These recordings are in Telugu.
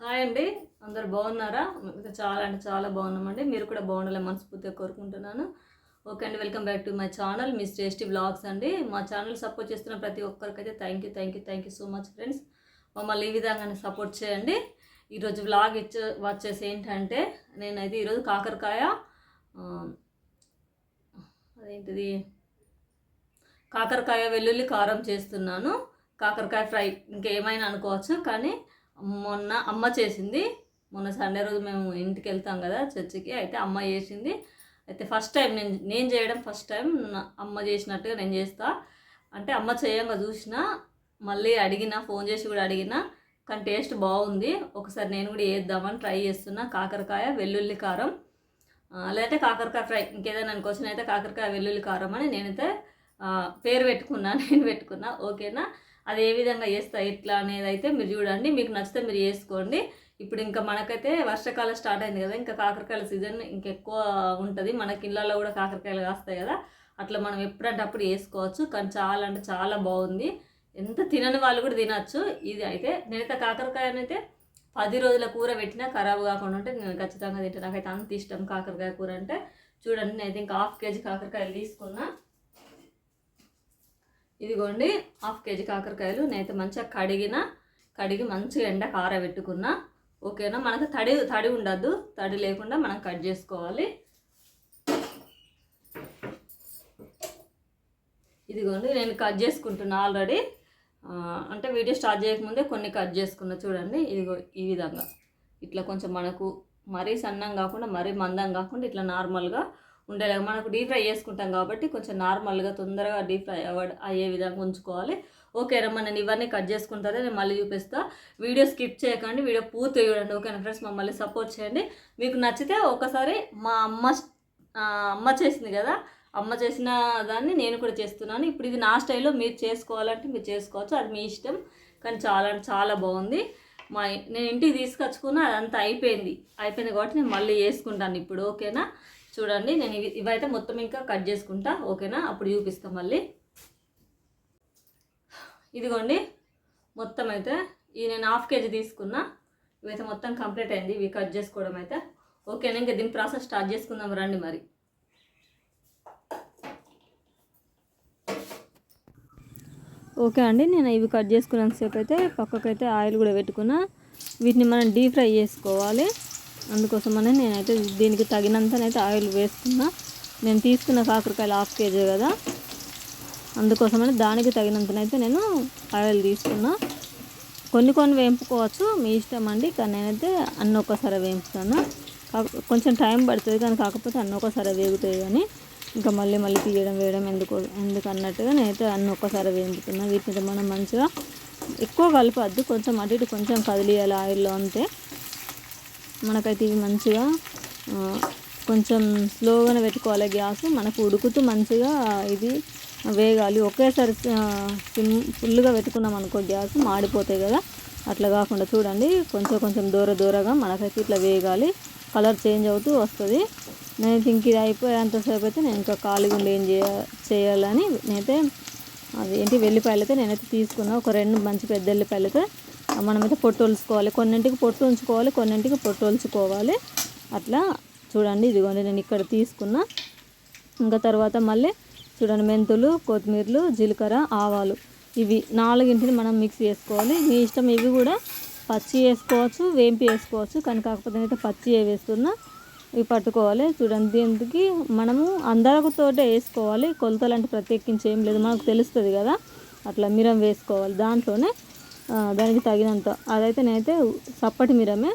హాయ్ అండి. అందరు బాగున్నారా? చాలా అంటే చాలా బాగున్నామండి. మీరు కూడా బాగుండాలని మనస్ఫూర్తిగా కోరుకుంటున్నాను. ఓకే అండి welcome back to my channel Miss Tasty Blogs అండి. మా ఛానల్ సపోర్ట్ చేస్తున్న ప్రతి ఒక్కరికైతే thank you thank you thank you so much friends మమ్మల్ని ఈ విధంగానే సపోర్ట్ చేయండి. ఈరోజు వ్లాగ్ ఇచ్చే వచ్చేసి ఏంటంటే నేనైతే ఈరోజు కాకరకాయ అదేంటిది? కాకరకాయ వెల్లుల్లి కారం చేస్తున్నాను. కాకరకాయ ఫ్రై ఇంకేమైనా అనుకోవచ్చు? కానీ మొన్న అమ్మ చేసింది. మొన్న సండే రోజు మేము ఇంటికి వెళ్తాం కదా చర్చికి. అయితే అమ్మ చేసింది. అయితే ఫస్ట్ టైం నేను నేను చేయడం ఫస్ట్ టైం అమ్మ చేసినట్టుగా నేను చేస్తా. అంటే అమ్మ చేయంగా చూసిన. మళ్ళీ అడిగిన ఫోన్ చేసి కూడా అడిగిన. కానీ టేస్ట్ బాగుంది. ఒకసారి నేను కూడా వేద్దామని ట్రై చేస్తున్నా. కాకరకాయ వెల్లుల్లి కారం. లేదంటే కాకరకాయ ఫ్రై. ఇంకేదైనా క్వశ్చన్ అయితే కాకరకాయ వెల్లుల్లి కారం అని నేనైతే పేరు పెట్టుకున్నా. నేను పెట్టుకున్నా. ఓకేనా అది ఏ విధంగా చేస్తా ఎట్లా అనేది అయితే మీరు చూడండి. మీకు నచ్చితే మీరు చేసుకోండి. ఇప్పుడు ఇంకా మనకైతే వర్షాకాలం స్టార్ట్ అయింది కదా ఇంకా కాకరకాయల సీజన్ ఇంకెక్కువ ఉంటుంది. మనకి ఇళ్ళల్లో కూడా కాకరకాయలు కాస్తాయి కదా. అట్లా మనం ఎప్పుడంటే అప్పుడు వేసుకోవచ్చు కానీ చాలా అంటే చాలా బాగుంది. ఎంత తినని వాళ్ళు కూడా తినచ్చు. ఇది అయితే నేనైతే కాకరకాయనైతే పది రోజుల కూర పెట్టినా ఖరాబ్ కాకుండా ఉంటే నేను ఖచ్చితంగా తింటాను నాకైతే అంత ఇష్టం కాకరకాయ కూర అంటే. చూడండి నేనైతే ఇంకా హాఫ్ కేజీ కాకరకాయలు తీసుకున్నా. ఇదిగోండి హాఫ్ కేజీ కాకరకాయలు నేనైతే మంచిగా కడిగిన కడిగి మంచిగా ఎండ కారబెట్టుకున్నా ఓకేనా? మనకు తడి తడి ఉండద్దు తడి లేకుండా మనం కట్ చేసుకోవాలి. ఇదిగోండి నేను కట్ చేసుకుంటున్నా ఆల్రెడీ. అంటే వీడియో స్టార్ట్ చేయకముందే కొన్ని కట్ చేసుకున్నా చూడండి. ఇదిగో ఈ విధంగా. ఇట్లా కొంచెం మనకు మరీ సన్నం కాకుండా మరీ మందం కాకుండా ఇట్లా నార్మల్గా ఉండేలాగా మనకు డీప్ ఫ్రై చేసుకుంటాం కాబట్టి కొంచెం నార్మల్గా తొందరగా డీప్ ఫ్రై అయ్యే విధంగా ఉంచుకోవాలి. ఓకే రమ్మ నేను ఇవన్నీ కట్ చేసుకుంటారే నేను మళ్ళీ చూపిస్తా. వీడియో స్కిప్ చేయకండి. వీడియో పూర్తి చూడండి. ఓకేనా ఫ్రెండ్స్? మమ్మల్ని సపోర్ట్ చేయండి. మీకు నచ్చితే ఒకసారి మా అమ్మ అమ్మ చేసింది కదా? అమ్మ చేసిన దాన్ని నేను కూడా చేస్తున్నాను. ఇప్పుడు ఇది నా స్టైల్లో మీరు చేసుకోవాలంటే మీరు చేసుకోవచ్చు. అది మీ ఇష్టం. కానీ చాలా చాలా బాగుంది. మా నేను ఇంటికి తీసుకొచ్చుకున్న అదంతా అయిపోయింది. అయిపోయింది కాబట్టి నేను మళ్ళీ వేసుకుంటాను ఇప్పుడు. ఓకేనా? చూడండి నేను ఇవి ఇవైతే మొత్తం ఇంకా కట్ చేసుకుంటా ఓకేనా? అప్పుడు చూపిస్తాం మళ్ళీ. ఇదిగోండి మొత్తం అయితే ఈ నేను హాఫ్ కేజీ తీసుకున్నా. ఇవైతే మొత్తం కంప్లీట్ అయింది ఇవి కట్ చేసుకోవడం అయితే. ఓకేనా? ఇంకా దీని ప్రాసెస్ స్టార్ట్ చేసుకుందాం రండి మరి. ఓకే అండి నేను ఇవి కట్ చేసుకున్నంతసేపు అయితే పక్కకైతే ఆయిల్ కూడా పెట్టుకున్నా. వీటిని మనం డీప్ ఫ్రై చేసుకోవాలి. అందుకోసమనే నేనైతే దీనికి తగినంతనైతే ఆయిల్ వేసుకున్నా నేను తీసుకున్న కాకరకాయలు హాఫ్ కేజీ కదా. అందుకోసమని దానికి తగినంతనైతే నేను ఆయిల్ తీసుకున్నా. కొన్ని కొన్ని వేంపుకోవచ్చు మీ ఇష్టం అండి కానీ నేనైతే అన్ని ఒక్కసారి వేయించుతాను. కొంచెం టైం పడుతుంది కానీ కాకపోతే అన్ని ఒక్కసారి వేగుతాయి కానీ ఇంకా మళ్ళీ మళ్ళీ తీయడం వేయడం ఎందుకు ఎందుకు అన్నట్టుగా నేనైతే అన్ని ఒక్కసారి వేయించుతున్నా. వీటిని మనం మంచిగా ఎక్కువ కలపద్దు కొంచెం అటు ఇటు కొంచెం కదిలియాలి ఆయిల్లో అంతే. మనకైతే ఇవి మంచిగా కొంచెం స్లోగానే పెట్టుకోవాలి గ్యాస్. మనకు ఉడుకుతూ మంచిగా ఇది వేగాలి. ఒకేసారి సిమ్ ఫుల్గా పెట్టుకున్నాం అనుకో గ్యాస్ మాడిపోతాయి కదా. అట్లా కాకుండా చూడండి కొంచెం కొంచెం దూర దూరగా మనకైతే ఇట్లా వేగాలి. కలర్ చేంజ్ అవుతూ వస్తుంది. నేను ఇంక ఇది అయిపోయేంతసేపు అయితే నేను ఇంకా ఖాళీగా ఉండి ఏం చేయ చేయాలని నేనైతే అది ఏంటి వెల్లిపాయలు అయితే నేనైతే తీసుకున్నా. ఒక రెండు మంచి పెద్ద వెల్లిపాయలు అయితే మనమైతే పొట్టు ఒలుచుకోవాలి కొన్నింటికి పొట్టు ఉంచుకోవాలి కొన్నింటికి పొట్టు ఒలుచుకోవాలి. అట్లా చూడండి ఇదిగోండి నేను ఇక్కడ తీసుకున్న. ఇంకా తర్వాత మళ్ళీ చూడండి మెంతులు కొత్తిమీరలు జీలకర్ర ఆవాలు. ఇవి నాలుగింటిని మనం మిక్స్ చేసుకోవాలి. మీ ఇష్టం ఇవి కూడా పచ్చి వేసుకోవచ్చు వేంపి వేసుకోవచ్చు. కానీ కాకపోతే అయితే పచ్చి వేస్తున్నా ఇవి పట్టుకోవాలి. చూడండి దీనికి మనము అందరితోటే వేసుకోవాలి. కొలతలు అంటే ప్రత్యేకించి ఏం లేదు. మనకు తెలుస్తుంది కదా. అట్లా మిరం వేసుకోవాలి దాంట్లోనే. దానికి తగినంత. అదైతే నేనైతే చప్పటి మిరమే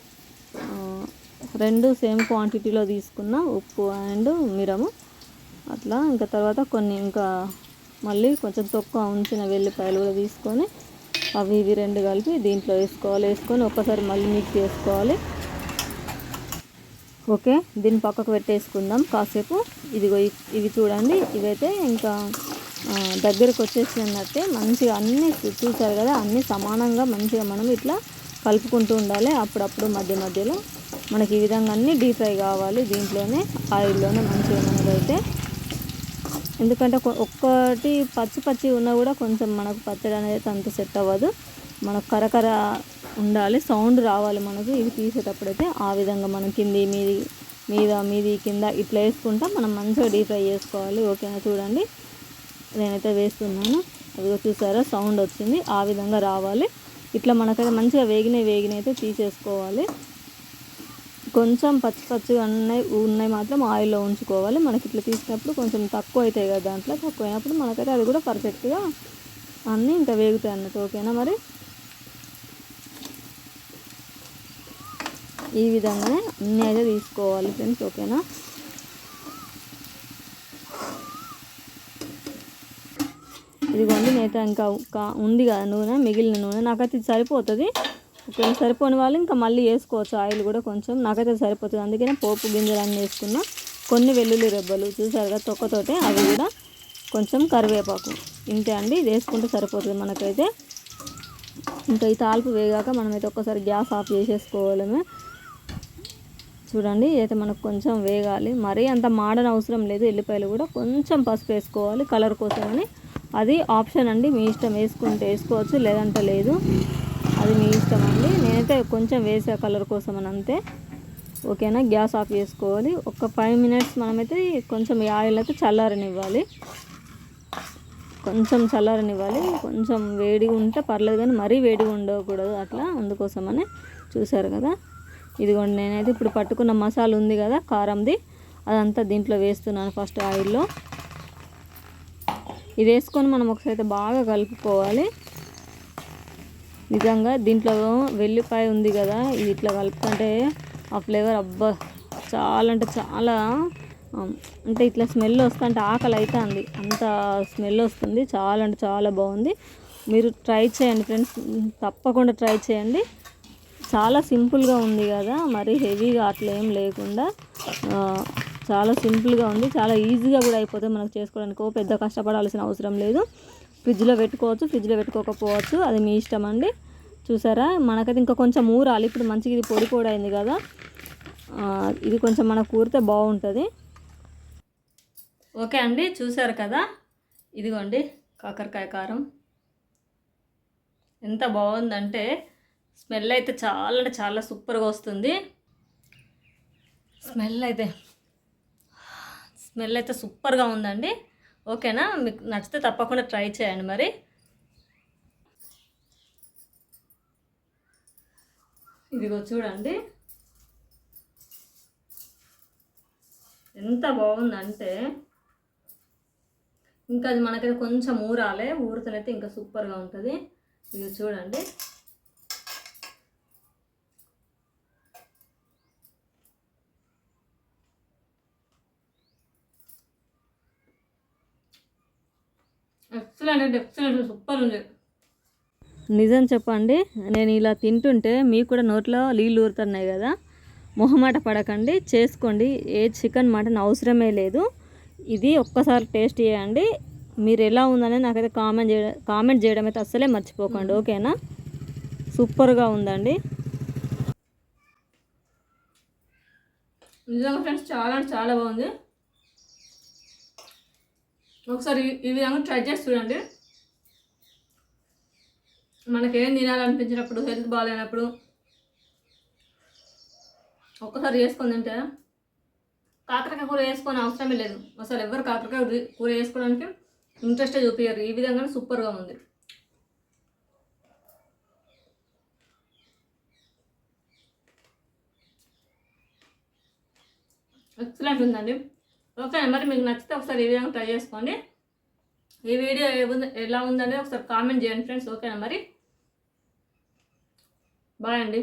రెండు సేమ్ క్వాంటిటీలో తీసుకున్న ఉప్పు అండ్ మిరము. అట్లా ఇంకా తర్వాత కొన్ని ఇంకా మళ్ళీ కొంచెం తక్కువ ఉంచిన వెల్లిపాయలు కూడా తీసుకొని అవి ఇవి రెండు కలిపి దీంట్లో వేసుకోవాలి. వేసుకొని ఒక్కసారి మళ్ళీ మిక్స్ చేసుకోవాలి. ఓకే దీన్ని పక్కకు పెట్టేసుకుందాం. కాసేపు ఇదిగో ఇవి చూడండి. ఇవైతే ఇంకా దగ్గరకు వచ్చేసిందంటే మంచిగా అన్నీ చూసారు కదా అన్నీ సమానంగా మంచిగా మనం ఇట్లా కలుపుకుంటూ ఉండాలి. అప్పుడప్పుడు మధ్య మధ్యలో మనకి ఈ విధంగా అన్నీ డీప్ ఫ్రై కావాలి. దీంట్లోనే ఆయిల్లోనే మంచిగా మనకైతే ఎందుకంటే ఒక్కటి పచ్చి పచ్చి ఉన్నా కూడా కొంచెం మనకు పచ్చడి అనేది అంత సెట్ అవ్వదు. మనకు కరకర ఉండాలి. సౌండ్ రావాలి మనకు. ఇది తీసేటప్పుడైతే ఆ విధంగా మనం కింది మీది మీద మీది కింద ఇట్లా వేసుకుంటా మనం మంచిగా డీప్ ఫ్రై చేసుకోవాలి. ఓకేనా? చూడండి. నేనైతే వేస్తున్నాను. అదిగో చూసారా సౌండ్ వచ్చింది. ఆ విధంగా రావాలి. ఇట్లా మనకైతే మంచిగా వేగినాయి వేగిన అయితే తీసేసుకోవాలి. కొంచెం పచ్చి పచ్చిగా ఉన్నాయి ఉన్నాయి మాత్రం ఆయిల్లో ఉంచుకోవాలి. మనకి ఇట్లా తీసినప్పుడు కొంచెం తక్కువ అవుతాయి కదా దాంట్లో. తక్కువ అయినప్పుడు మనకైతే అది కూడా పర్ఫెక్ట్గా అన్నీ ఇంకా వేగుతాయి అన్నట్టు. ఓకేనా మరి? ఈ విధంగానే అన్నీ అయితే తీసుకోవాలి ఫ్రెండ్స్. ఓకేనా? ఇదిగోండి నేత ఇంకా ఉంది కదా నూనె మిగిలిన నూనె. నాకైతే ఇది సరిపోతుంది. ఒకవేళ సరిపోని వాళ్ళు ఇంకా మళ్ళీ వేసుకోవచ్చు. ఆయిల్ కూడా కొంచెం నాకైతే సరిపోతుంది. అందుకనే పోపు గింజలు అన్నీ వేసుకున్నా. కొన్ని వెల్లుల్లి రెబ్బలు చూసారు కదా తొక్కతోటే అవి కూడా కొంచెం కరివేపాకు. ఇంతే అండి ఇది వేసుకుంటే సరిపోతుంది మనకైతే. ఇంకా ఈ తాల్పు వేగాక మనమైతే ఒక్కసారి గ్యాస్ ఆఫ్ చేసేసుకోవాలమే చూడండి ఇదైతే మనకు కొంచెం వేగాలి. మరీ అంత మాడన అవసరం లేదు. ఎల్లిపాయలు కూడా కొంచెం పసుపు వేసుకోవాలి కలర్ కోసమని. అది ఆప్షన్ అండి మీ ఇష్టం వేసుకుంటే వేసుకోవచ్చు లేదంటే లేదు. అది మీ ఇష్టం అండి. నేనైతే కొంచెం వేసే కలర్ కోసం అని అంతే. ఓకేనా? గ్యాస్ ఆఫ్ చేసుకోవాలి. ఒక ఫైవ్ మినిట్స్ మనమైతే కొంచెం ఈ ఆయిల్ అయితే చల్లారనివ్వాలి. కొంచెం చల్లారనివ్వాలి. కొంచెం వేడిగా ఉంటే పర్లేదు కానీ మరీ వేడిగా ఉండకూడదు అట్లా. అందుకోసమని చూసారు కదా. ఇదిగోండి నేనైతే ఇప్పుడు పట్టుకున్న మసాలా ఉంది కదా కారంది. అదంతా దీంట్లో వేస్తున్నాను ఫస్ట్ ఆయిల్లో. ఇది వేసుకొని మనం ఒకసారి అయితే బాగా కలుపుకోవాలి. నిజంగా దీంట్లో వెల్లిపాయ ఉంది కదా ఇది ఇట్లా కలుపుకుంటే ఆ ఫ్లేవర్ అబ్బా చాలా అంటే చాలా అంటే ఇట్లా స్మెల్ వస్తుంటే ఆకలి అవుతుంది అంత స్మెల్ వస్తుంది చాలా అంటే చాలా బాగుంది. మీరు ట్రై చేయండి ఫ్రెండ్స్ తప్పకుండా ట్రై చేయండి. చాలా సింపుల్గా ఉంది కదా మరి హెవీగా అట్లా ఏం లేకుండా చాలా సింపుల్గా ఉంది. చాలా ఈజీగా కూడా అయిపోతుంది మనకు చేసుకోవడానికి. ఓ పెద్ద కష్టపడాల్సిన అవసరం లేదు. ఫ్రిడ్జ్లో పెట్టుకోవచ్చు. ఫ్రిడ్జ్లో పెట్టుకోకపోవచ్చు. అది మీ ఇష్టం అండి. చూసారా? మనకైతే ఇంకా కొంచెం ఊరాలి. ఇప్పుడు మంచిగా ఇది పొడి పొడి అయింది కదా. ఇది కొంచెం మనకు కూరితే బాగుంటుంది. ఓకే అండి. చూసారు కదా? ఇదిగోండి. కాకరకాయ కారం. ఎంత బాగుందంటే స్మెల్ అయితే చాలా అంటే చాలా సూపర్గా వస్తుంది. స్మెల్ అయితే స్మెల్ అయితే సూపర్గా ఉందండి. ఓకేనా? మీకు నచ్చితే తప్పకుండా ట్రై చేయండి మరి. ఇదిగో చూడండి. ఎంత బాగుందంటే ఇంకా అది మనకైతే కొంచెం ఊరాలి. ఊరితోనైతే ఇంకా సూపర్గా ఉంటుంది. ఇది చూడండి. ఎక్సలెంట్ అంటే ఎక్సలెంట్ సూపర్ ఉంది. నిజం చెప్పండి నేను ఇలా తింటుంటే మీకు కూడా నోట్లో నీళ్ళు ఊరుతున్నాయి కదా. మొహమాట పడకండి చేసుకోండి. ఏ చికెన్ మటన్ అవసరమే లేదు. ఇది ఒక్కసారి టేస్ట్ చేయండి. మీరు ఎలా ఉందని నాకైతే కామెంట్ చేయడం కామెంట్ చేయడం అయితే అస్సలే మర్చిపోకండి ఓకేనా? సూపర్గా ఉందండి. నిజంగా ఫ్రెండ్స్ చాలా అంటే చాలా బాగుంది. ఒకసారి ఈ- విధంగా ట్రై చేసి చూడండి. మనకేం తినాలనిపించినప్పుడు హెల్త్ బాగాలేనప్పుడు ఒక్కసారి చేసుకొని తింటే కాకరకాయ కూర వేసుకొని అవసరమే లేదు. అసలు ఎవరు కాకరకాయ కూర వేసుకోవడానికి ఇంట్రెస్ట్ చూపించారు ఈ విధంగానే సూపర్గా ఉంది. ఎక్సలెంట్ ఉందండి. ఓకే మరి మీకు నచ్చితే ఒకసారి ఈ విధంగా ట్రై చేసుకోండి. ఈ వీడియో ఏ ఉంది- ఎలా ఉందనేది ఒకసారి కామెంట్ చేయండి ఫ్రెండ్స్. ఓకేనా మరి? బాయ్ అండి.